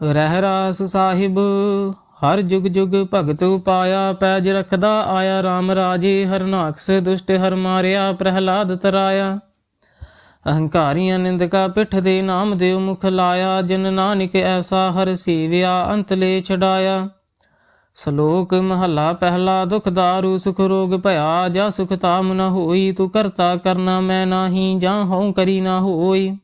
ਰਹਿ ਰਾਸ ਸਾਹਿਬ, ਹਰ ਜੁਗ ਜੁਗ ਭਗਤ ਉਪਾਇਆ, ਪੈਜ ਰਖਦਾ ਆਇਆ RAM ਰਾਜੇ ਹਰਨਾਕਸ ਦੁਸ਼ਟ ਹਰ ਮਾਰਿਆ, ਪ੍ਰਹਿਲਾਦ ਤਰਾਇਆ। ਅਹੰਕਾਰੀਆਂ ਨਿੰਦਕਾ ਪਿੱਠ ਦੇ ਨਾਮ ਦੇਵ ਮੁਖ ਲਾਇਆ, ਜਿਨ ਨਾਨਕ ਐਸਾ ਹਰ ਸੀਵਿਆ ਅੰਤਲੇ ਛਡਾਇਆ। ਸ਼ਲੋਕ ਮਹੱਲਾ ਪਹਿਲਾ, ਦੁਖ ਦਾਰੂ, ਸੁਖ ਰੋਗ ਭਇਆ, ਜਾ ਸੁਖ ਤਾਮ ਨ ਹੋਈ, ਤੂੰ ਕਰਤਾ ਕਰਨਾ ਮੈਂ ਨਾਹੀ, ਜਾਂ ਹਉ ਕਰੀ ਨਾ ਹੋਈ।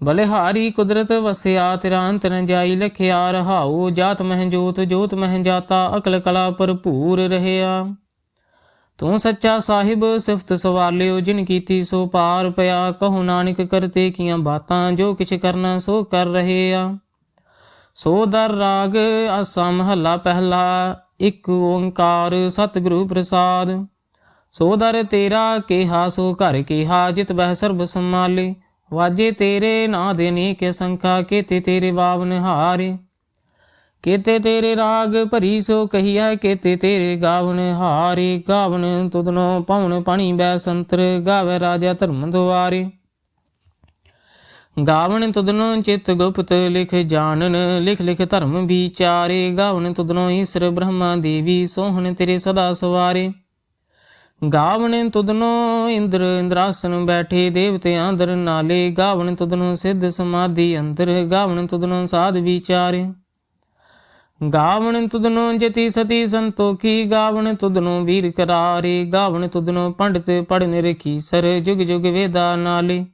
ਬਲਿਹਾਰੀ ਕੁਦਰਤ ਵਸਿਆ ਤੇਰਾ ਅੰਤ ਨ ਜਾਈ ਲਖਿਆ ਰਹਾਉ ਜਾਤ ਮਹਿ ਜੋਤ ਜੋਤ ਮਹਿ ਜਾਤਾ ਅਕਲ ਕਲਾ ਭਰਪੂਰ ਰਹਿਆ ਤੂੰ ਸੱਚਾ ਸਾਹਿਬ ਸਿਫਤ ਸਵਾਲਿਓ ਜਿਨ ਕੀਤੀ ਸੋ ਪਾਰ ਪਿਆ ਕਹੋ ਨਾਨਕ ਕਰਤੇ ਕੀਆਂ ਬਾਤਾਂ ਜੋ ਕਿਛ ਕਰਨਾ ਸੋ ਕਰ ਰਹੇ ਆ ਸੋ ਦਰ ਰਾਗ ਆਸਾ ਮਹੱਲਾ ਪਹਿਲਾ ਇੱਕ ਓੰਕਾਰ ਸਤਿਗੁਰੂ ਪ੍ਰਸਾਦ ਸੋ ਦਰ ਤੇਰਾ ਕਿਹਾ ਸੋ ਘਰ ਕਿਹਾ ਜਿਤ ਬਹਿ ਸਰਬ ਸੰਮਾਲੇ ਵਾਜੇ ਤੇਰੇ ਨਾਂ ਦੇ ਨੇਕ ਸੰਖਾ, ਕੀਤੇ ਤੇਰੇ ਵਾਵਨ ਹਾਰੇ ਕੀਤੇ ਤੇਰੇ ਰਾਗ ਭਰੀ ਸੋ ਕਹੀਐ, ਕੀਤੇ ਤੇਰੇ ਗਾਵਨ ਹਾਰੇ ਗਾਵਨ ਤੁਦਨੋ ਪਉਣ ਪਾਣੀ ਬੈ ਸੰਤਰ, ਗਾਵੇ ਰਾਜਾ ਧਰਮ ਦੁਆਰੇ। ਗਾਵਣ ਤੁਦਨੋ ਚਿਤ ਗੁਪਤ ਲਿਖ ਜਾਣਨ, ਲਿਖ ਲਿਖ ਧਰਮ ਵਿਚਾਰੇ। ਗਾਵਨ ਤੁਧਨੋ ਈਸ਼ਰ ਬ੍ਰਹਮਾ ਦੇਵੀ, ਸੋਹਣ ਤੇਰੇ ਸਦਾ ਸਵਾਰੇ। ਗਾਵਣ ਤੁਧਨੋ ਇੰਦਰ ਇੰਦਰਾਸਨ ਬੈਠੇ ਦੇਵਤੇ ਅੰਦਰ ਨਾਲੇ, ਗਾਵਣ ਤੁਧਨੋ ਸਿੱਧ ਸਮਾਧੀ ਅੰਦਰ, ਗਾਵਣ ਤੁਧਨੋ ਸਾਧ ਵਿਚਾਰੇ। ਗਾਵਣ ਤੁਧਨੋ ਜਤੀ ਸਤੀ ਸੰਤੋਖੀ, ਗਾਵਣ ਤੁਧਨੋ ਵੀਰ ਕਰਾਰੇ, ਗਾਵਣ ਤੁਧਨੋ ਪੰਡਿਤ ਪੜਨ ਰਖੀ ਸਰ ਜੁਗ ਜੁਗ ਵੇਦਾ ਨਾਲੇ।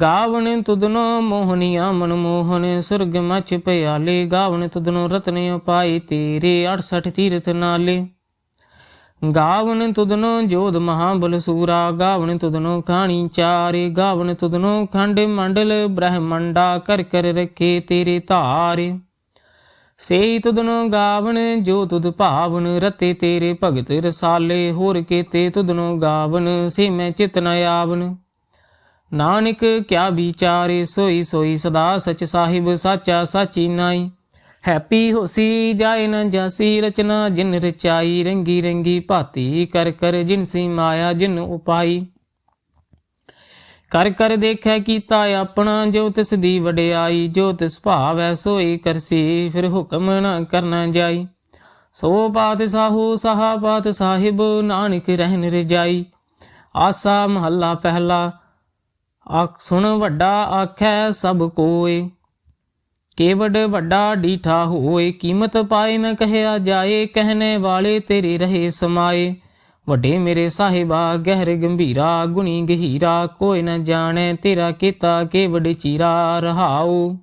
ਗਾਵਣ ਤੁਧਨੋ ਮੋਹਨੀਆ ਮਨ ਮੋਹਨ, ਸੁਰਗ ਮਚ ਪਿਆਲੇ ਗਾਵਣ ਤੁਧਨੋ ਰਤਨ ਉਪਾਈ ਤੇਰੇ 68 ਤੀਰਥ ਨਾਲੇ। ਗਾਵਨ ਤੁਦਨੋ ਜੋਧ ਮਹਾਬਲ ਬਲਸੂਰਾ ਗਾਵਣ ਤੁਦਨੋ ਖਾਣੀ ਚਾਰੇ ਗਾਵਣ ਤੁਧਨੋ ਖੰਡ ਮੰਡਲ ਬ੍ਰਹਮੰਡਾ, ਕਰ ਕਰ ਰੱਖੇ ਤੇਰੇ ਧਾਰੇ। ਸੇਈ ਤੁਦਨੋ ਗਾਵਣ ਜੋ ਤੁਧ ਭਾਵਨ, ਰਤੇ ਤੇਰੇ ਭਗਤ ਰਸਾਲੇ, ਹੋਰ ਕੀਤੇ ਤੁਧਨੋ ਗਾਵਣ ਸੇ ਮੈਂ ਚਿਤ ਨ ਆਵਨ। ਨਾਨਕ ਕਿਆ ਵਿਚਾਰੇ, ਸੋਈ ਸੋਈ ਸਦਾ ਸਚ ਸਾਹਿਬ, ਸਾਚਾ ਸਾਚੀ ਨਾਈ। ਹੈਪੀ ਹੋਸੀ ਜਾਇ ਨ ਜਾਸੀ ਰਚਨਾ, ਜਿਨ ਰਚਾਈ ਰੰਗੀ ਰੰਗੀ ਭਾਤੀ, ਕਰ ਕਰ ਜਿਨਸੀ ਮਾਇਆ ਜਿਨ ਉਪਾਈ। ਕਰ ਕਰ ਦੇਖੈ ਕੀਤਾ ਆਪਣਾ, ਜੋ ਤਿਸ ਦੀ ਵਡਿਆਈ, ਜੋ ਤਿਸ ਭਾਵੈ ਸੋਈ ਕਰਸੀ, ਫਿਰ ਹੁਕਮ ਨਾ ਕਰਨਾ ਜਾਈ। ਸੋ ਬਾਤ ਸਾਹੂ, ਸਹਾ ਬਾਤ ਸਾਹਿਬ, ਨਾਨਕ ਰਹਿਨ ਰਜਾਈ। ਆਸਾ ਮਹੱਲਾ ਪਹਿਲਾ, ਆਖ ਸੁਣ ਵੱਡਾ ਆਖੈ ਸਭ ਕੋਏ। ਕੇਵਡ ਵੱਡਾ ਡੀਠਾ ਹੋਏ, ਕੀਮਤ ਪਾਏ ਨ ਕਹਿਆ ਜਾਏ, ਕਹਿਣੇ ਵਾਲੇ ਤੇਰੇ ਰਹੇ ਸਮਾਏ। ਵੱਡੇ ਮੇਰੇ ਸਾਹਿਬਾ, ਗਹਿਰ ਗੰਭੀਰਾ, ਗੁਣੀ ਗਹੀਰਾ, ਕੋਈ ਨ ਜਾਣੈ ਤੇਰਾ ਕੀਤਾ ਕੇਵਡ ਚੀਰਾ ਰਹਾਉ।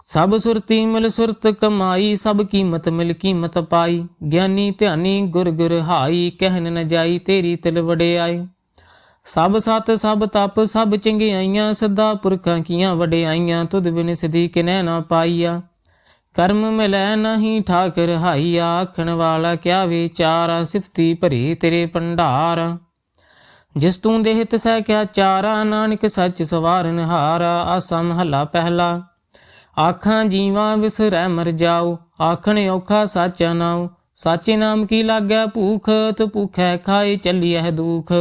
ਸਭ ਸੁਰਤੀ ਮਿਲ ਸੁਰਤ ਕਮਾਈ, ਸਭ ਕੀਮਤ ਮਿਲ ਕੀਮਤ ਪਾਈ। ਗਿਆਨੀ ਧਿਆਨੀ ਗੁਰ ਗੁਰ ਹਾਈ ਕਹਿਨ ਨ ਜਾਈ ਤੇਰੀ ਤਿਲ ਵਡਿਆਈ। ਸਭ ਸਤ, ਸਭ ਤਪ, ਸਭ ਚੰਗਿਆਈਆਂ ਸਦਾ ਪੁਰਖਾਂ ਕੀਆਂ ਵਡਿਆਈਆਂ ਤੁਧ ਬਿਨ ਸਦੀ ਕਿਨੈ ਨਾ ਪਾਈਆ। ਕਰਮ ਮਿਲੈ ਨਹੀਂ ਠਾਕਰ ਹਾਈਆ, ਆਖਣ ਵਾਲਾ ਕਿਆ ਵਿਚਾਰਾ ਸਿਫਤੀ ਭਰੀ ਤੇਰੇ ਭੰਡਾਰ। ਜਿਸ ਤੂੰ ਦੇਹ ਤਸੈ ਕਿਆ ਚਾਰਾ, ਨਾਨਕ ਸੱਚ ਸਵਾਰਨ ਹਾਰਾ ਆਸਾ ਮਹੱਲਾ ਪਹਿਲਾ। ਆਖਾਂ ਜੀਵਾਂ ਵਿਸਰੈ ਮਰ ਜਾਓ, ਆਖਣ ਔਖਾ ਸਾਚਾ ਨਾਉ। ਸਾਚੇ ਨਾਮ ਕੀ ਲਾਗੈ ਭੂਖ, ਤ ਭੁਖੈ ਖਾਏ ਚੱਲੀਐ ਦੁਖ।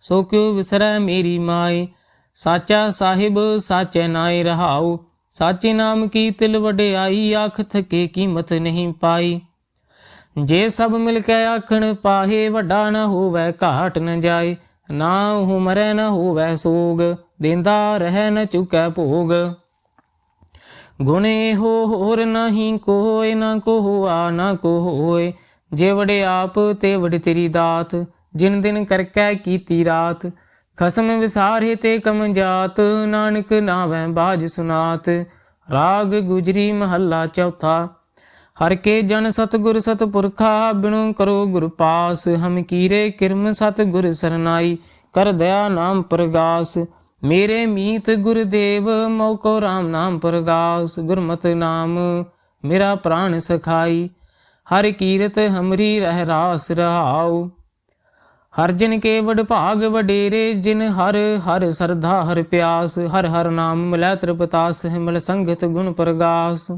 ਸੋ ਕਿਉ ਵਿਸਰੈ ਮੇਰੀ ਮਾਏ ਸਾਚਾ ਸਾਹਿਬ, ਸਾਚੇ ਨਾਏ ਰਹਾਉ। ਸਾਚੇ ਨਾਮ ਕੀ ਤਿਲ ਵਡਿਆਈ? ਆਖ ਥਕੇ ਕੀਮਤ ਨਹੀਂ ਪਾਈ। ਜੇ ਸਭ ਮਿਲ ਕੇ ਆਖਣ ਪਾਹੇ, ਵੱਡਾ ਨ ਹੋਵੇ, ਘਾਟ ਨ ਜਾਏ। ਨਾ ਹੁਮਰੈ ਮਰੈ ਨ ਹੋਵੇ ਸੋਗ, ਦਿੰਦਾ ਰਹਿ ਨ ਚੁਕੈ ਭੋਗ। ਗੁਣੇ ਹੋ ਹੋਰ ਨਹੀਂ ਕੋਇ ਨਾ ਕੋ ਆ, ਨਾ ਕੋ ਹੋਏ ਜੇ ਵੜੇ ਆਪ ਤੇ ਵੜ ਤੇਰੀ ਦਾਤ। ਜਿਨ ਦਿਨ ਕਰਕੈ ਕੀਤੀ ਰਾਤ, ਖਸਮ ਵਿਸਾਰੇ ਤੇ ਕਮ ਜਾਤ, ਨਾਨਕ ਨਾਵੈ ਬਾਜ ਸੁਨਾਤ, ਰਾਗ ਗੁਜਰੀ ਮਹੱਲਾ ਚੌਥਾ। ਹਰ ਕੇ ਜਨ ਸਤਗੁਰ ਸਤਪੁਰਖਾ ਬਿਨੁ ਕਰੋ ਗੁਰ ਪਾਸ, ਹਮ ਕੀਰੇ ਕਿਰਮ ਸਤਗੁਰ ਸਰਨਾਈ, ਕਰ ਦਇਆ ਨਾਮ ਪ੍ਰਗਾਸ। ਮੇਰੇ ਮੀਤ ਗੁਰਦੇਵ ਮੋਕੋ RAM ਨਾਮ ਪ੍ਰਗਾਸ। ਗੁਰਮਤਿ ਨਾਮ ਮੇਰਾ ਪ੍ਰਾਣ ਸਖਾਈ, ਹਰ ਕੀਰਤ ਹਮਰੀ ਰਹਿ ਰਾਸ ਰਹਾਉ। ਹਰ ਜਨ ਕੇ ਵਡ ਭਾਗ ਵਡੇਰੇ, ਜਿਨ ਹਰ ਹਰ ਸਰਧਾ, ਹਰ ਪਿਆਸ, ਹਰ ਹਰ ਨਾਮ ਮਿਲੈ ਤ੍ਰਿਪਤਾਸ, ਹਿਮਲ ਸੰਗਤ ਗੁਣ ਪ੍ਰਗਾਸ।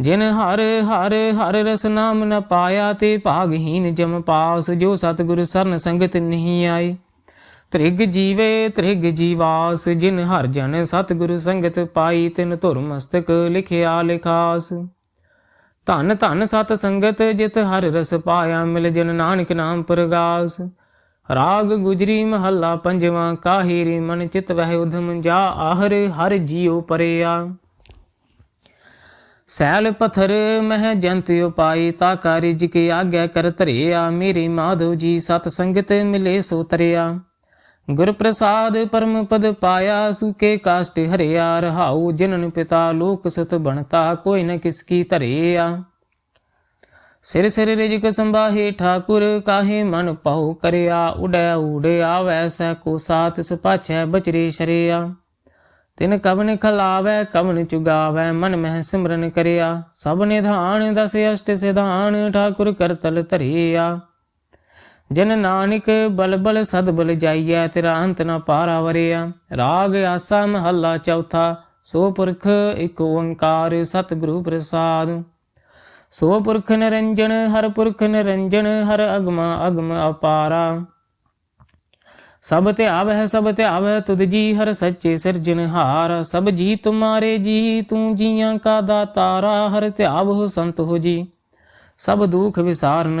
ਜਿਨ ਹਰ ਹਰ ਹਰ ਰਸ ਨਾਮ ਨ ਪਾਇਆ, ਤੇ ਭਾਗਹੀਨ ਜਮ ਪਾਸ, ਜੋ ਸਤਿਗੁਰ ਸਰਨ ਸੰਗਤ ਨਹੀਂ ਆਈ। ਤ੍ਰਿਗ ਜੀਵੇ, ਤ੍ਰਿਗ ਜੀਵਾਸ, ਜਿਨ ਹਰ ਜਨ ਸਤਿਗੁਰ ਸੰਗਤ ਪਾਈ, ਤਿਨ ਧੁਰ ਮਸਤਕ ਲਿਖਿਆ ਲਿਖਾਸ। ਧਨ ਧਨ ਸਤ ਸੰਗਤ ਜਿਤ ਹਰ ਰਸ ਪਾਇਆ ਮਿਲ ਜਨ ਨਾਨਕ ਨਾਮ ਪ੍ਰਗਾਸ। ਰਾਗ ਗੁਜਰੀ ਮਹੱਲਾ ਪੰਜਵਾਂ ਕਾਹੀ ਮਨ ਚਿਤ ਵਹਿ ਉਧਮ ਜਾ, ਆਹਰ ਹਰ ਜੀਉ ਪਰਿਆ। ਸੈਲ ਪਥਰ ਮਹਿ ਜੰਤ ਉਪਾਈ, ਤਾ ਕਾਰਿਜ ਕੇ ਆਗਿਆ ਕਰ ਧਰਿਆ, ਮੇਰੇ ਮਾਧੋ ਜੀ ਸਤ ਸੰਗਤ ਮਿਲੇ ਸੋ ਤਰਿਆ। ਗੁਰ ਪ੍ਰਸਾਦ ਪਰਮ ਪਦ ਪਾਇਆ, ਸੁਕੇ ਕਾਸ਼ਟ ਹਰਿਆ, ਰਹਾਉ ਜਨਨ ਪਿਤਾ ਲੋਕ ਸਤ ਬਣਤਾ, ਕੋਈ ਨ ਕਿਸ ਕੀ ਧਰਿਆ। ਸਿਰ ਸਿਰ ਰਿਜਕ ਸੰਭਾਹੇ ਠਾਕੁਰ, ਕਾਹੇ ਮਨ ਪਾਉ ਕਰਿਆ, ਉਡੈ ਉਡੇ ਆਵੈ ਕੋ ਸਾਤ ਸੁਪਾਛੈ ਬਚਰੇ ਸ਼ਰਿਆ। ਤਿਨ ਕਵਨ ਖਲਾਵੈ, ਕਵਨ ਚੁਗਾਵੈ, ਮਨ ਮਹਿ ਸਿਮਰਨ ਕਰਿਆ। ਸਭ ਨਿਧਾਨ ਦਸ ਅਸ਼ਟ ਸਿਧਾਨ, ਠਾਕੁਰ ਕਰਤਲ ਧਰਿਆ। ਜਨ ਨਾਨਕ ਬਲ ਬਲ ਸਦ ਜਾਈਐ, ਤੇਰਾ ਅੰਤ ਨ ਪਾਰਾ ਵਰਿਆ। ਰਾਗ ਆਸਾ ਮਹੱਲਾ ਚੌਥਾ, ਸੋ ਪੁਰਖ ਇਕ ਓੰਕਾਰ ਸਤਿਗੁਰੂ ਪ੍ਰਸਾਦ। ਸੋ ਪੁਰਖ ਨਿਰੰਜਨ, ਹਰ ਪੁਰਖ ਨਿਰੰਜਨ, ਹਰ ਅਗਮ ਅਗਮ ਅਪਾਰਾ। ਸਭ ਧਿਆਵ ਹੈ ਸਭ ਧਿਆਵ ਹੈ ਤੁਧ ਜੀ, ਹਰ ਸੱਚੇ ਸਿਰਜਨਹਾਰ ਸਭ ਜੀ ਤੁਮਾਰੇ ਜੀ, ਤੂੰ ਜੀਆਂ ਕਾ ਦਾਤਾਰਾ, ਹਰ ਧਿਆਵ ਹੋ ਸੰਤ ਹੋ ਜੀ। ਸਭ ਦੁਖ ਵਿਸਾਰਨ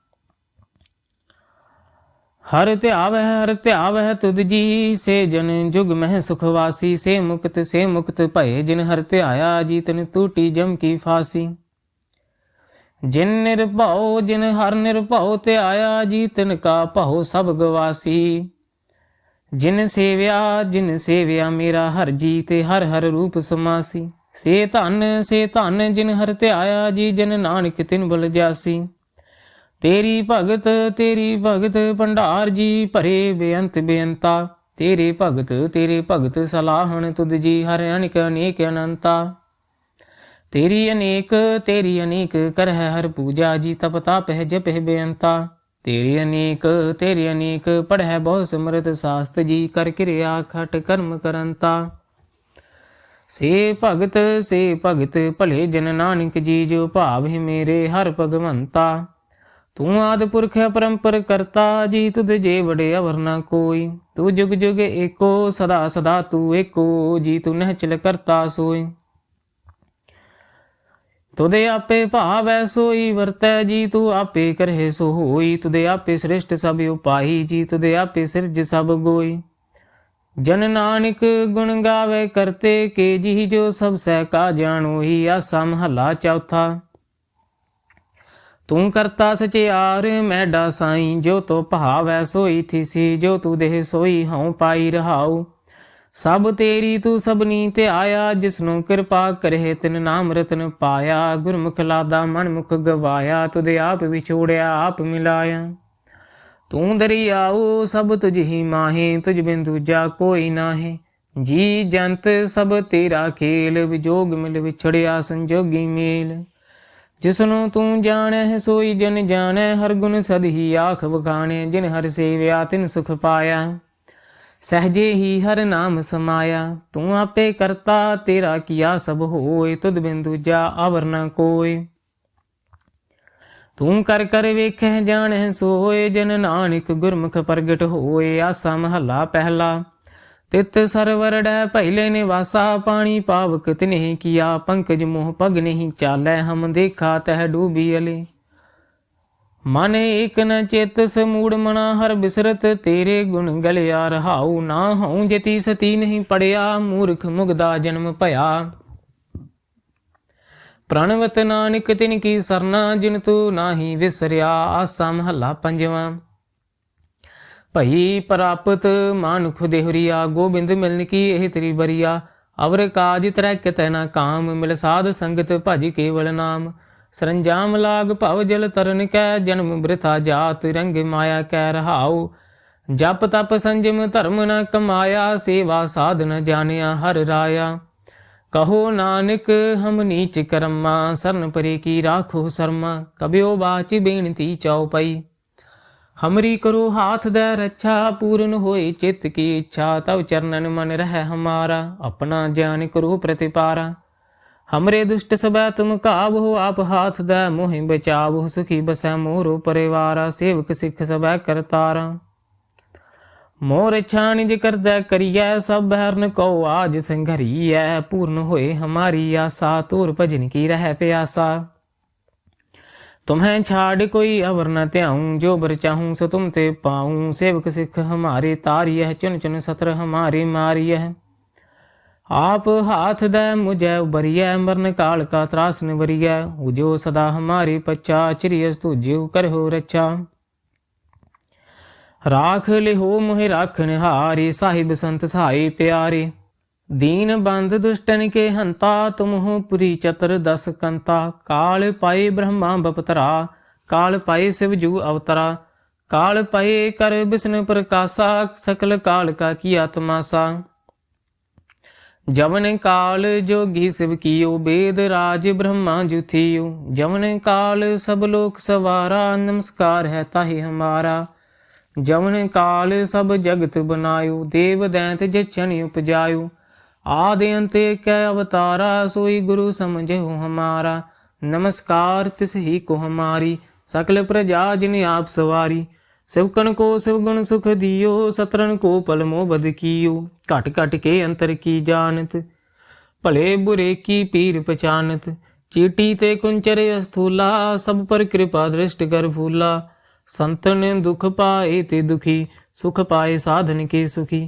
ਹਰ ਧਿਆਵਹਿ ਹਰ ਧਿਆਵਹਿ ਤੁਧ ਜੀ, ਸੇ ਜਨ ਜੁਗ ਮਹਿ ਸੁਖ ਵਾਸੀ, ਸੇ ਮੁਕਤ ਸੇ ਮੁਕਤ ਭਏ, ਜਿਨ ਹਰ ਧਿਆਇਆ ਜੀ, ਤਨ ਟੂਟੀ ਜਮ ਕੀ ਫਾਸੀ। ਜਿਨ ਨਿਰਭਉ, ਜਿਨ ਹਰ ਨਿਰਭਉ ਤੇ ਆਇਆ ਜੀ, ਤਿਨ ਕਾ ਭਉ ਸਭ ਗਵਾਸੀ। ਜਿਨ ਸੇਵਿਆ ਜਿਨ ਸੇਵਿਆ ਮੇਰਾ ਹਰ ਜੀ, ਤੇ ਹਰ ਹਰ ਰੂਪ ਸਮਾਸੀ। ਸੇ ਧਨ ਸੇ ਧਨ ਜਿਨ ਹਰ ਧਿਆਇਆ ਜੀ, ਜਿਨ ਨਾਨਕ ਤਿਨ ਬਲ ਜਾਸੀ। ਤੇਰੀ ਭਗਤ ਤੇਰੀ ਭਗਤ, ਭੰਡਾਰ ਜੀ ਭਰੇ ਬੇਅੰਤ ਬੇਅੰਤਾ। ਤੇਰੇ ਭਗਤ ਤੇਰੇ ਭਗਤ ਸਲਾਹਣ ਤੁਧ ਜੀ ਹਰ ਅਨਿਕ, ਅਨੇਕ ਅਨੰਤਾ। ਤੇਰੀ ਅਨੇਕ ਤੇਰੀ ਅਨੇਕ ਕਰਹਿ ਹਰ ਪੂਜਾ ਜੀ ਤਪ ਤਪ ਤਾਪਹਿ ਜਪਹਿ ਬੇਅੰਤਾ। ਤੇਰੀ ਅਨੇਕ ਤੇਰੀ ਅਨੇਕ ਪੜਹਿ ਬਹੁ ਸਿਮਰਤ ਸਾਸਤ ਜੀ ਕਰ ਕਿਰਿਆ ਖਟ ਕਰਮ ਕਰੰਤਾ। ਸੇ ਭਗਤ ਸੇ ਭਗਤ ਭਲੇ ਜਨ ਨਾਨਕ ਜੀ ਜੋ ਭਾਵ ਹੈ ਮੇਰੇ ਹਰ ਭਗਵੰਤਾ। ਤੂੰ ਆਦ ਪੁਰਖ ਪਰੰਪਰ ਕਰਤਾ ਜੀ ਤੁਧ ਜੇ ਵੜੇ ਅਵਰ ਨਾ ਕੋਈ। ਤੂੰ ਜੁਗ ਜੁਗ ਏਕੋ, ਸਦਾ ਸਦਾ ਤੂੰ ਏਕੋ ਜੀ ਤੂੰ ਨਹਿਚਲ ਕਰਤਾ ਸੋਈ। ਤੁਦੇ ਆਪੇ ਭਾਵੈ ਸੋਈ, ਵਰਤੈ ਜੀ ਤੂੰ ਆਪੇ ਕਰਹਿ ਸੋ ਹੋਈ ਤੁਦੇ ਆਪੇ ਸ੍ਰਿਸ਼ਟ ਸਭ ਉਪਾਈ ਜੀ ਤੁਦੇ ਆਪੇ ਸਿਰਜ ਸਭ ਗੋਈ। ਜਨ ਨਾਨਕ ਗੁਣ ਗਾਵੇ ਕਰਤੇ, ਕੇ ਜੀ ਜੋ ਸਭ ਸਹਿ ਕਾ ਜਾਣੋਈ ਆਸਾ ਮਹੱਲਾ ਚੌਥਾ। ਤੂੰ ਕਰਤਾ ਸਚਿਆਰ ਮੈਡਾ ਸਾਈ ਜੋ ਤੋ ਭਾਵੈ ਸੋਈ ਥੀਸੀ, ਜੋ ਤੂ ਦੇਹ ਸੋਈ ਹਉ ਪਾਈ ਰਹਾਉ। ਸਭ ਤੇਰੀ ਤੂੰ ਸਭਨੀ ਤੇ ਆਇਆ, ਜਿਸਨੂੰ ਕਿਰਪਾ ਕਰੇ ਤਿਨ ਨਾਮ ਰਤਨ ਪਾਇਆ। ਗੁਰਮੁਖ ਲਾਦਾ ਮਨ ਮੁਖ ਗਵਾਇਆ ਤੁਦੇ ਆਪ ਵਿਛੋੜਿਆ, ਆਪ ਮਿਲਾਇਆ। ਤੂੰ ਦਰਿਆਉ, ਸਭ ਤੁਝ ਹੀ ਮਾਹੇ, ਤੁਝ ਬਿਨ ਦੂਜਾ ਕੋਈ ਨਾਹੀ। ਜੀ ਜੰਤ, ਸਭ ਤੇਰਾ ਖੇਲ, ਵਿਜੋਗ ਮਿਲ ਵਿਛੜਿਆ ਸੰਜੋਗੀ ਮੇਲ। ਜਿਸਨੂੰ ਤੂੰ ਜਾਣੈ, ਸੋਈ ਜਨ ਜਾਣੈ, ਹਰ ਗੁਣ ਸਦ ਹੀ ਆਖ ਵਖਾਣੇ, ਜਿਨ ਹਰ ਸੇਵਿਆ ਤਿਨ ਸੁਖ ਪਾਇਆ। ਸਹਜੇ ਹੀ ਹਰ ਨਾਮ ਸਮਾਇਆ, ਤੂੰ ਆਪੇ ਕਰਤਾ, ਤੇਰਾ ਕੀਆ ਸਭ ਹੋਏ, ਤੁਧ ਬਿਨ ਦੂਜਾ ਆਵਰ ਨ ਕੋਏ। ਤੂੰ ਕਰ ਕਰ ਵੇਖੈ ਜਾਣੈ ਸੋਏ, ਜਨ ਨਾਨਕ ਗੁਰਮੁਖ ਪ੍ਰਗਟ ਹੋਏ, ਆਸਾ ਮਹੱਲਾ ਪਹਿਲਾ। ਤਿਤ ਸਰਵਰੜੈ ਪਹਿਲੇ ਨਿਵਾਸਾ, ਪਾਣੀ ਪਾਵਕ ਤਿਨਹਿ ਕੀਆ, ਪੰਕਜ ਮੋਹ ਪਗ ਨਹੀਂ ਚਾਲੈ, ਹਮ ਦੇਖਾ ਤਹ ਡੂਬੀ ਅਲੇ। ਮਨ ਏਕ ਨ ਚਿਤ ਸਮੂੜ ਮਨਾ, ਹਰ ਬਿਸਰਤ ਤੇਰੇ ਗੁਣ ਗਲਿਆ, ਰਹਾਉ ਨਾ ਹਉ ਜਤੀ ਸਤੀ ਨਹੀਂ ਪੜਿਆ, ਮੂਰਖ ਮੁਗਦਾ ਜਨਮ ਭਇਆ। ਪ੍ਰਣਵਤ ਨਾਨਕ ਤਿਨ ਕੀ ਸਰਨਾ, ਜਿਨ ਤੂ ਨਾਹੀ ਵਿਸਰਿਆ, ਆਸਾ ਮਹੱਲਾ ਪੰਜਵਾਂ। ਭਈ ਪ੍ਰਾਪਤ ਮਾਨੁਖ ਦੇਹਰੀਆ, ਗੋਬਿੰਦ ਮਿਲਨ ਕੀ ਇਹ ਤੇਰੀ ਬਰੀਆ। ਅਵਰ ਕਾਜ ਤਰੈ ਕਿਤੈ ਨਾ ਕਾਮ, ਮਿਲ ਸਾਧ ਸੰਗਤ ਭਜ ਕੇਵਲ ਨਾਮ। ਸਰੰਜਾਮ ਲਾਗ ਭਵ ਜਲ ਤਰਨ ਕੈ, ਜਨਮ ਬ੍ਰਿਥਾ ਜਾਤ ਰੰਗ ਮਾਇਆ ਕੈ ਰਹਾਉ। ਜਪ ਤਪ ਸੰਜਮ ਧਰਮ ਨ ਕਮਾਇਆ, ਸੇਵਾ ਸਾਧ ਨ ਜਾਣਿਆ ਹਰ ਰਾਇਆ। ਕਹੋ ਨਾਨਕ, ਹਮ ਨੀਚ ਕਰਮਾ, ਸਰਨ ਪਰੇ ਕੀ ਰਾਖੋ ਸਰਮਾ। ਕਬਿਓ ਬਾਚ ਬੇਨਤੀ ਚਾਉ ਪਈ ਹਮਰੀ ਕਰੋ ਹਾਥ ਦੇ ਰੱਛਾ, ਪੂਰਨ ਹੋਏ ਚਿੱਤ ਕੀ ਇੱਛਾ, ਤਵ ਚਰਨਨ ਮਨ ਰਹਿ ਹਮਾਰਾ, ਆਪਣਾ ਗਿਆਨ ਕਰੋ ਪ੍ਰਤਿਪਾਰਾ। ਹਮਰੇ ਦੁਸ਼ਟ ਸਬੈ ਤੁਮ ਕਾਬੋ ਆਪ ਹਾਥ ਦੇ ਮੋਹਿ ਬਚਾਵੋ, ਸੁਖੀ ਬਸੈ ਮੋਰੋ ਪਰਿਵਾਰਾ, ਸੇਵਕ ਸਿੱਖ ਸਬੈ ਕਰਤਾਰਾ। ਮੋਰ ਇੱਛਾ ਨਿਜ ਕਰਦਾ ਕਰੀਐ, ਸਭ ਬਹਿਰਨ ਕੋ ਆਜ ਸੰਘਰੀਐ, ਪੂਰਨ ਹੋਏ ਹਮਾਰੀ ਆਸਾ, ਤੋਰ ਭਜਨ ਕੀ ਰਹਿ ਪਿਆਸਾ। तुम्हें छाड़ कोई अवर न त्याऊं जो बर चाहूं सो तुम ते पाऊं सेवक सिख हमारे तारी है चुन चुन सत्र हमारी मारी है आप हाथ दे मुझे उबरिय मरन काल का त्रास निवरिय उजो सदा हमारी पच्चा चिरियस तुझ्यो करहो रक्षा राख लिहो मोहि राखन हारी साहिब संत सहाय प्यारे ਦੀਨ ਬੰਧ ਦੁਸ਼ਟਨ ਕੇ ਹੰਤਾ, ਤੁਮਹੁ ਪੁਰੀ ਚਤਰ ਦਸ ਕੰਤਾ। ਕਾਲ ਪਾਏ ਬ੍ਰਹਮਾ ਬਪਤਰਾ, ਕਾਲ ਪਾਏ ਸਿਵ ਜੂ ਅਵਤਰਾ। ਕਾਲ ਪਾਏ ਕਰ ਵਿਸ਼ਨ ਪ੍ਰਕਾਸ਼ਾ, ਸਕਲ ਕਾਲ ਕਾ ਕੀ ਆਤਮਾਸਾ। ਜਵਨ ਕਾਲ ਜੋਗੀ ਸਿਵ ਕੀਓ, ਬੇਦ ਰਾਜ ਬ੍ਰਹਮਾ ਜੁਥੀਓ ਜਵਨ ਕਾਲ ਸਭ ਲੋਕ ਸਵਾਰਾ, ਨਮਸਕਾਰ ਹੈ ਤਾਹੇ ਹਮਾਰਾ। ਜਵਨ ਕਾਲ ਸਭ ਜਗਤ ਬਨਾਇਓ, ਦੇਵ ਦੈਂਤ ਜਚਨ ਉਪਜਾਇਓ। ਆਦਿ ਅੰਤੇ ਕੈ ਅਵਤਾਰਾ, ਸੋਈ ਗੁਰੂ ਸਮਝਿਓ ਹਮਾਰਾ। ਨਮਸਕਾਰ ਤਿਸ ਹੀ ਕੋ ਹਮਾਰੀ, ਸਕਲ ਪ੍ਰਜਾ ਜਿਨ ਆਪ ਸਵਾਰੀ। ਸਿਵਕਣ ਕੋ ਸਿਵ ਗੁਣ ਸੁਖ ਦਿਓ ਸਤਰਨ ਕੋ ਪਲਮੋ ਬਦ ਕੀਓ। ਘਟ ਘਟ ਕੇ ਅੰਤਰ ਕੀ ਜਾਣਤ, ਭਲੇ ਬੁਰੇ ਕੀ ਪੀਰ ਪਛਾਨਤ। ਚੀਟੀ ਤੇ ਕੁੰਚਰੇ ਅਸਥੂਲਾ, ਸਭ ਪਰ ਕਿਰਪਾ ਦ੍ਰਿਸ਼ਟ ਕਰ ਫੂਲਾ। ਸੰਤਨ ਦੁਖ ਪਾਏ ਤੇ ਦੁਖੀ, ਸੁਖ ਪਾਏ ਸਾਧਨ ਕੇ ਸੁਖੀ।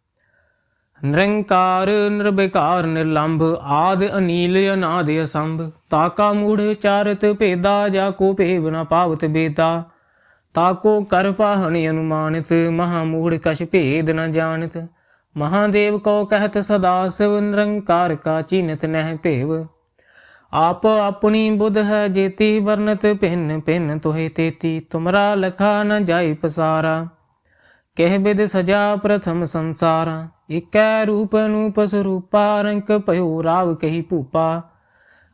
ਨਿਰੰਕਾਰ, ਨਿਰਵਿਕਾਰ, ਨਿਰਲੰਭ, ਆਦ ਅਨੀਲ ਅਨਾਦ ਅਸੰਭ, ਤਾਕਾ ਮੂੜ ਚਾਰਤ ਭੇਦਾ ਜਾ ਕੋ ਭੇਵ ਨ ਪਾਵਤ ਬੇਦਾ। ਤਾਕੋ ਕਰ ਪਾਹਣ ਅਨੁਮਾਨਿਤ, ਮਹਾ ਮੂੜ ਕਛ ਭੇਦ ਨ ਜਾਣਿਤ। ਮਹਾਦੇਵ ਕੋ ਕਹਿਤ ਸਦਾ ਸਿਵ, ਨਿਰੰਕਾਰ ਕਾ ਚੀਨਤ ਨਹਿ ਭੇਵ। ਆਪ ਆਪਣੀ ਬੁੱਧ ਹੈ ਜੇਤੀ ਵਰਨਤ ਭਿੰਨ ਭਿੰਨ ਤੋਹਿ ਤੇਤੀ। ਤੁਮਰਾ ਲਖਾ ਨ ਜਾਈ ਪਸਾਰਾ। ਕਹਿ ਬਿਦ ਸਜਾ ਪ੍ਰਥਮ ਸੰਸਾਰਾ। ਇਕੈ ਰੂਪ ਅਨੂਪ ਸਰੂਪਾ, ਰੰਕ ਭਇਓ ਰਾਵ ਕਹੀ ਭੂਪਾ।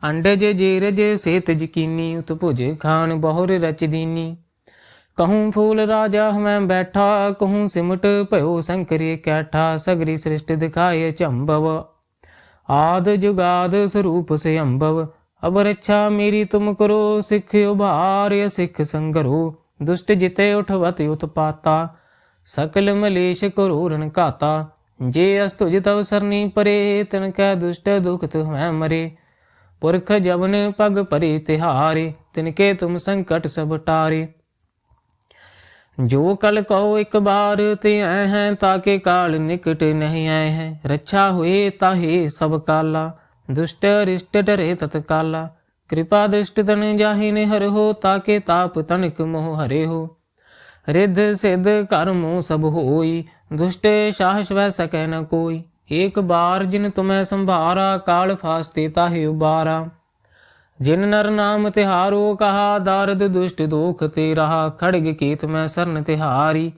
ਅੰਡਜ ਜੀਰਜ ਸੇਤ ਜਕੀਨੀ, ਉਤ ਭੁਜ ਖਾਨ ਬਹੁਰ ਰਚ ਦੀਨੀ। ਕਹੂੰ ਫੂਲ ਰਾਜਾ ਹਮੈ ਬੈਠਾ, ਕਹੂੰ ਸਿਮਟ ਭਇਓ ਸੰਕਰੀ ਕੈਠਾ, ਸਗਰੀ ਸ੍ਰਿਸ਼ਟ ਦਿਖਾਏ ਚੰਬਵ। ਆਦ ਜੁਗਾਦ ਸਰੂਪ ਸੇ ਅੰਬਵ। ਅਬ ਰੱਛਾ ਮੇਰੀ ਤੁਮ ਕਰੋ, ਸਿੱਖ ਉਭਾਰ, ਸਿੱਖ ਸੰਗਰੋ। ਦੁਸ਼ਟ ਜਿਤੇ ਉਠਵਤ ਉਤਪਾਤਾ। ਸਕਲ ਮਲੇਸ਼ ਕਰੋ ਰਨ ਘਾਤਾ। ਜੇ ਅਸ ਤੁਜ ਤਵ ਸਰਨੀ ਪਰੇ, ਤਨ ਕੈ ਦੁਸ਼ਟ ਦੁਖਤ ਮੈਂ ਮਰੇ। ਪੁਰਖ ਜਵਨ ਪਗ ਪਰੇ ਤਿਹਾਰੇ, ਤਿਨ ਕੇ ਤੁਮ ਸੰਕਟ ਸਭ ਟਾਰੇ। ਜੋ ਕਲ ਕਹੋ ਇੱਕ ਬਾਰ, ਤੇ ਐ ਹੈ ਤਾਕੇ ਕਾਲ ਨਿਕਟ ਨਹੀਂ ਆਏ ਹੈ। ਰੱਛਾ ਹੋਏ ਤਾਹੇ ਸਭ ਕਾਲਾ, ਦੁਸ਼ਟ ਰਿਸ਼ਟ ਡਰੇ ਤਤ ਕਾਲਾ ਕਿਰਪਾ ਦ੍ਰਿਸ਼ਟ ਤਨ ਜਾਹੀ ਨੇ ਹਰ ਹੋ ਤਾਕੇ ਤਾਪ ਤਨਕ ਮੋਹ ਹਰੇ ਹੋ। ਰਿੱਧ ਸਿੱਧ ਕਰਮੋ ਸਭ ਹੋਈ, ਦੁਸ਼ਟ ਸਾਹਸ ਵੈ ਸਕੈ ਨ ਕੋਈ। ਏਕ ਬਾਰ ਜਿਨ ਤੁਮੈ ਸੰਭਾਰਾ, ਕਾਲ ਫਾਸਤੇ ਤਾਹਿ ਉਬਾਰਾ। ਜਿਨ ਨਰ ਨਾਮ ਤਿਹਾਰੋ, ਕਹਾ ਦਰਦ ਦੁਸ਼ਟ ਦੋਖ ਤੇ ਰਹਾ, ਖੜਗ ਕੀਤ ਮੈਂ ਸਰਨ ਤਿਹਾਰੀ।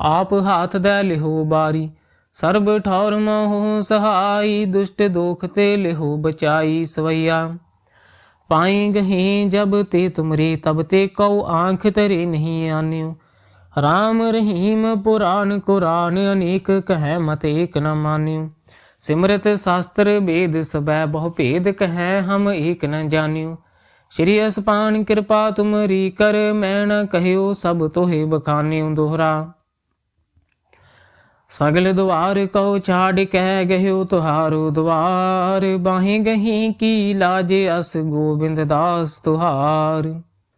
ਆਪ ਹਾਥ ਦੇ ਲਿਹੋ ਬਾਰੀ, ਸਰਬ ਠੌਰ ਮੋਹ ਸਹਾਈ, ਦੁਸ਼ਟ ਦੋਖ ਤੇ ਲਿਹੋ ਬਚਾਈ ਸਵਈਆ। ਪਾਈ ਗਹੀ ਜਬ ਤੇ ਤੁਮਰੇ, ਤਬ ਤੇ ਕਉ ਆਂਖ ਤਰੇ ਨਹੀਂ ਆਨਿਓ। ਰਾਮ ਰਹੀਮ ਪੁਰਾਨ ਕੁਰਾਨ, ਅਨੇਕ ਕਹੈ ਮਤ ਏਕ ਨ ਮਾਨਿਓ। ਸਿਮਰਤ ਸ਼ਾਸਤਰ ਵੇਦ ਸਬੈ ਬਹੁ ਭੇਦ ਕਹੈ ਹਮ ਏਕ ਨ ਜਾਣਿਉ ਸ਼੍ਰੀ ਅਸਪਾਨ ਕਿਰਪਾ ਤੁਮਰੀ ਕਰ, ਮੈਂ ਨ ਕਹਿਓ ਸਭ ਤੋਹਿ ਬਖਾਨਿਓ ਦੋਹਰਾ। ਸਗਲ ਦੁਆਰ ਕਉ ਛਾੜ ਕਹਿ ਗਹਿਓ ਤੁਹਾਰੋ ਦੁਆਰ ਬਾਹੇ ਗਹੀ ਕੀ ਲਾਜੇ ਅਸ ਗੋਬਿੰਦ ਦਾਸ ਤੁਹਾਰ।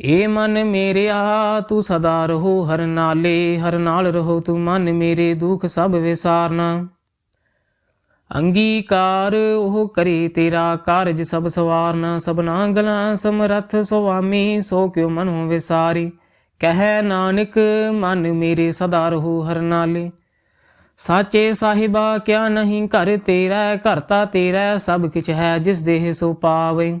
ਏ ਮਨ ਮੇਰਿਆ ਤੂੰ ਸਦਾ ਰਹੋ ਹਰ ਨਾਲੇ, ਹਰ ਨਾਲ ਰਹੋ ਤੂੰ ਮਨ ਮੇਰੇ, ਦੁੱਖ ਸਭ ਵਿਸਾਰਨਾ। ਅੰਗੀਕਾਰ ਉਹ ਕਰੇ ਤੇਰਾ ਕਾਰਜ ਸਭ ਸਵਾਰਨਾ। ਸਭਨਾ ਗਲਾਂ ਸਮਰੱਥ ਸੁਆਮੀ, ਸੋ ਕਿਉ ਮਨੋ ਵਿਸਾਰੀ। ਕਹਿ ਨਾਨਕ, ਮਨ ਮੇਰੇ ਸਦਾ ਰਹੋ ਹਰ ਨਾਲੇ। ਸਾਚੇ ਸਾਹਿਬਾ, ਕਿਆ ਨਹੀਂ ਘਰ ਤੇਰਾ, ਘਰ ਤਾ ਤੇਰਾ, ਸਭ ਕਿਛ ਹੈ ਜਿਸ ਦੇਹ ਸੋ ਪਾਵੇ।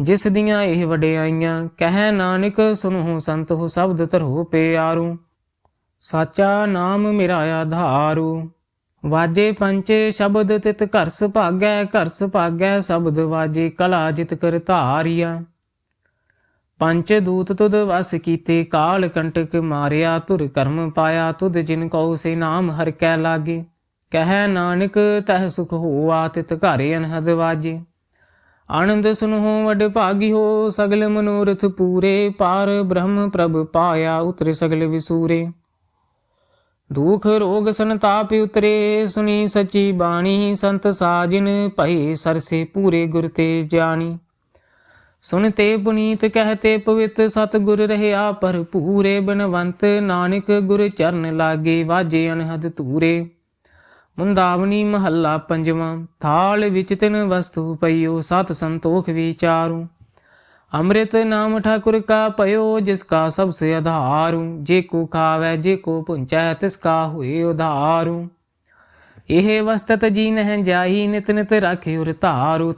ਜਿਸ ਦੀਆਂ ਇਹ ਵਡਿਆਈਆਂ ਕਹਿ ਨਾਨਕ, ਸੁਨਹੁ ਸੰਤ ਹੋ ਸ਼ਬਦ ਧਰੋ ਪਿਆਰੂ। ਸਾਚਾ ਨਾਮ ਮੇਰਾ ਆਧਾਰੂ। ਵਾਜੇ ਪੰਚੇ ਸ਼ਬਦ ਤਿਤ ਘਰ ਭਾਗੈ ਘਰ ਭਾਗੈ ਸ਼ਬਦ ਵਾਜੇ ਕਲਾ ਜਿਤ ਕਰ ਧਾਰਿਆ। ਪੰਚ ਦੂਤ ਤੁਦ ਵਸ ਕੀਤੇ, ਕਾਲ ਕੰਟਕ ਮਾਰਿਆ ਤੁਰ ਕਰਮ ਪਾਇਆ, ਤੁਧ ਜਿਨ ਕਉ ਸੇ ਨਾਮ ਹਰ ਕੈ ਲਾਗੇ। ਕਹਿ ਨਾਨਕ, ਤਹ ਸੁਖ ਹੋਆ, ਤਿਤ ਘਰ ਅਨਹਦ ਵਾਜੇ। ਆਨੰਦ ਸੁਨਹੁ ਵਡ ਭਾਗੀ ਹੋ, ਸਗਲ ਮਨੋਰਥ ਪੂਰੇ। ਪਾਰ ਬ੍ਰਹਮ ਪ੍ਰਭ ਪਾਇਆ ਉਤਰੇ ਸਗਲ ਵਿਸੂਰੇ। ਦੁਖ ਰੋਗ ਸੰਤਾਪ ਉਤਰੇ, ਸੁਣੀ ਸਚੀ ਬਾਣੀ। ਸੰਤ ਸਾਜਿਨ ਭਈ ਸਰਸੇ ਪੂਰੇ ਗੁਰ ਤੇ ਜਾਣੀ। ਸੁਨਤੇ ਪੁਨੀਤ ਕਹਤੇ ਪਵਿੱਤ। ਸਤ ਗੁਰ ਰਹਿਆ ਭਰਪੂਰੇ। ਬਨਵੰਤ ਨਾਨਕ ਗੁਰ ਚਰਨ ਲਾਗੇ, ਵਾਜੇ ਅਨਹਦ ਤੂਰੇ ਮੁੰਦਾਵਨੀ ਮਹੱਲਾ ਪੰਜਵਾਂ, ਥਾਲ ਵਿੱਚ ਤਿਨ ਵਸਤੂ ਪਈਓ, ਸਤ ਸੰਤੋਖ ਵਿਚਾਰੂ ਅੰਮ੍ਰਿਤ ਨਾਮ ਠਾਕੁਰ ਕਾ ਪਇਓ ਜਿਸ ਕਾ ਸਭ ਸੇ ਆਧਾਰੂ। ਜੇ ਕੋ ਖਾਵੇ, ਜੇ ਕੋ ਪੁੰਚੈ ਤਿਸ ਕਾ ਹੋਏ ਉਧਾਰੂ। ਇਹ ਵਸਤਤ ਜੀ ਨਹਿ ਜਾਈ, ਨਿਤ ਨਿਤ ਰਾਖੇ ਉਰ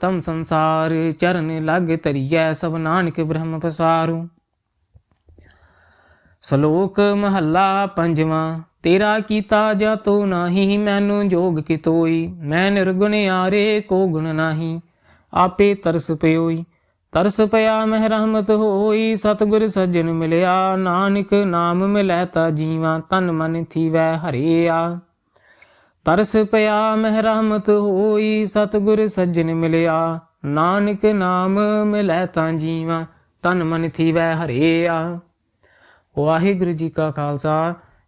ਤਮ ਸੰਸਾਰ ਚਰਨ ਲਗ ਤਰੀਐ ਸਭ ਨਾਨਕ ਬ੍ਰਹਮ ਪਸਾਰੂ। ਸ਼ਲੋਕ ਮਹੱਲਾ ਪੰਜਵਾਂ ਤੇਰਾ ਕੀਤਾ ਜਾ ਤੋ ਨਾਹੀ, ਮੈਨੂੰ ਜੋਗ ਕੀ ਤੋਈ ਮੈਂ ਨਿਰਗੁਣ ਆਰੇ ਕੋ ਗੁਣ ਨਾਹੀ? ਆਪੇ ਤਰਸ ਪਿਓਈ, ਤਰਸ ਪਿਆ ਮਹਿ ਰਹਿਮਤ ਹੋਈ, ਸਤਿਗੁਰ ਸੱਜਣ ਮਿਲਿਆ, ਨਾਨਕ ਨਾਮ ਮਿਲੈ ਤਾ ਜੀਵਾ ਤਨ ਮਨ ਥੀਵੈ ਹਰਿਆ। ਤਰਸ ਪਿਆ ਮਹਿ ਰਹਿਮਤ ਹੋਈ, ਸਤਿਗੁਰ ਸੱਜਣ ਮਿਲਿਆ, ਨਾਨਕ ਨਾਮ ਮਿਲੈ ਤਾਂ ਜੀਵਾ ਤਨ ਮਨ ਥੀਵੈ ਹਰਿਆ। ਵਾਹਿਗੁਰੂ ਜੀ ਕਾ ਖਾਲਸਾ